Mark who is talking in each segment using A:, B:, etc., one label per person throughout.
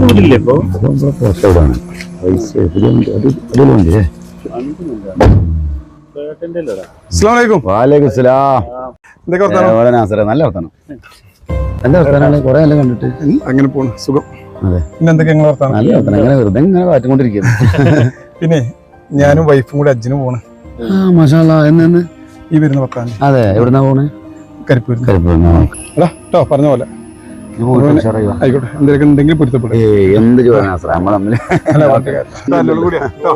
A: വീട്ടില്ലേ ഇപ്പൊ.
B: അതിലുണ്ട് നല്ല വർത്തനം. നല്ല വർത്തനാണ്. കുറെ നല്ല കണ്ടിട്ട്?
C: അങ്ങനെ പോണു. സുഖം.
B: അതെ.
C: പിന്നെ എന്തൊക്കെ വർത്താനം?
B: നല്ല വെറുതെ ഇങ്ങനെ കാറ്റുകൊണ്ടിരിക്കുന്നു.
C: പിന്നെ ഞാനും വൈഫും കൂടെ അജ്ജിന് പോണ്.
B: ആ മഷാല്ല എന്ന്
C: ഈ വരുന്ന പത്താം തീയതി
B: അതെ എവിടുന്നാ പോണേ?
C: കരിപ്പൂർ കേട്ടോ പറഞ്ഞ പോലെ. ആയിക്കോട്ടെ. എന്തെങ്കിലും ഉണ്ടെങ്കിൽ പൊരുത്തപ്പെടും.
B: ഏയ് എന്ത് ചോദിച്ചു നാസറ നമ്മൾ
C: അല്ല പാർട്ടിക്കാരൻ. ഇതാ, എന്നോട് കൂടിയാ, കേട്ടോ.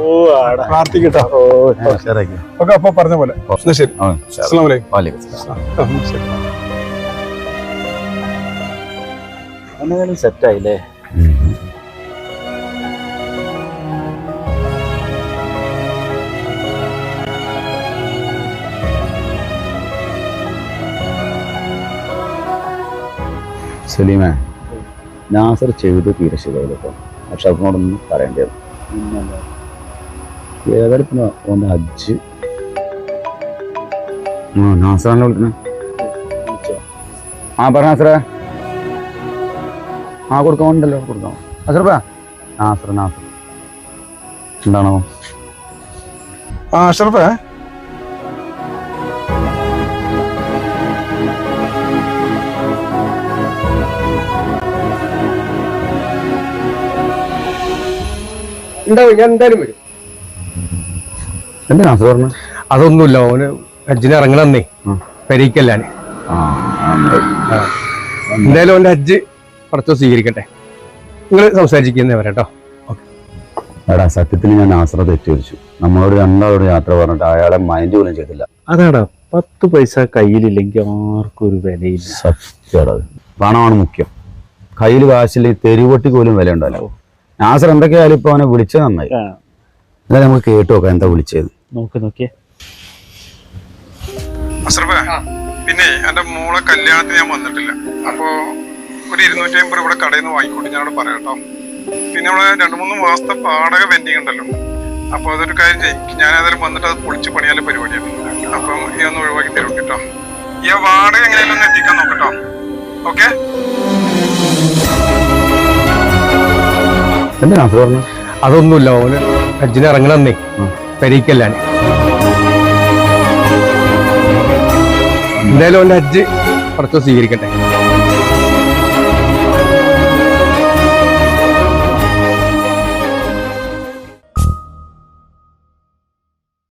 C: പ്രാർത്ഥിക്ക് കേട്ടോ.
B: ഉഷാറാക്കി.
C: ഒക്കെ അപ്പൊ പറഞ്ഞ പോലെ. ശരി.
B: വലൈക്കും
A: സെറ്റായില്ലേ?
B: സലീമേ നാസർ ചെയ്ത് തീരെ പക്ഷെ അതിനോടൊന്നും അക്ഷരത്തിനോടൊന്നും പറയേണ്ടത് ഏതായാലും പിന്നെ ഓന്റെ ഹജ്ജ്. ആ നാസറാണല്ലോ വിളിക്കുന്നത് ആ പറ നാസറേ. ആ കൊടുക്കാൻ ഉണ്ടല്ലോ കൊടുക്കാം. അസർബാ നാസർ നാസർ എന്താണോ
C: ആ അഷറഫേ.
D: ഉണ്ടാവും ഞാൻ എന്തായാലും വരും.
B: പറഞ്ഞു?
D: അതൊന്നുമില്ല ഓന് ഹജ്ജിന് ഇറങ്ങണമെന്നേ
B: ആ. ഉണ്ട്.
D: എന്തായാലും ഓന്റെ ഹജ്ജ് കുറച്ച് സ്വീകരിക്കട്ടെ. നിങ്ങൾ സംസാരിക്കുന്നേ വരാട്ടോ
B: എടാ സത്യത്തിൽ ഞാൻ ആശ്ര തെറ്റിച്ചു നമ്മളോട് രണ്ടാളോട് യാത്ര പറഞ്ഞിട്ട് അയാളെ മൈൻഡ് പോലും ചെയ്തില്ല.
A: അതാടാ പത്ത് പൈസ കയ്യിലില്ലെങ്കിൽ ആർക്കും ഒരു വിലയില്ല.
B: സത്യം പണമാണ് മുഖ്യം. കയ്യിൽ കാശില്ല തെരുവട്ടിക്ക് പോലും വില ഉണ്ടല്ലോ നാസർ എന്തൊക്കെയായാലും ഇപ്പൊ അവനെ വിളിച്ചത് നന്നായി. എന്നാലും നമുക്ക് കേട്ടു നോക്കാം എന്താ വിളിച്ചത്.
A: നോക്ക് നോക്കിയേ.
C: പിന്നെ എന്റെ മോളെ കല്യാണത്തിന് ഞാൻ വന്നിട്ടില്ല. അപ്പോ ഒരു ഇരുന്നൂറ്റി അമ്പത് ഇവിടെ കടയിൽ നിന്ന് വാങ്ങിക്കൊണ്ട് ഞാനോട് പറയാം കേട്ടോ. പിന്നെ നമ്മളെ രണ്ടു മൂന്ന് മാസത്തെ പാടക പെൻഡിങ് ഉണ്ടല്ലോ. അപ്പൊ അതൊരു കാര്യം ചെയ്യും. ഞാൻ അതിൽ വന്നിട്ട് അത് പൊളിച്ച് പണിയാലെ പരിപാടിയാണ്. അപ്പം ഈ ഒന്ന് ഒഴിവാക്കി തരും കേട്ടോ. ഈ ആ വാടക എങ്ങനെയാലും ഒന്ന് എത്തിക്കാൻ നോക്കട്ടോ ഓക്കെ?
B: എന്താ നാസർ പറഞ്ഞു?
D: അതൊന്നുമില്ല ഓന് ഹജ്ജിന് ഇറങ്ങണമെന്നേ
B: ഉം.
D: പെരീക്കല്ലാന് എന്തായാലും ഓന്റെ ഹജ്ജ് കുറച്ച് സ്വീകരിക്കട്ടെ.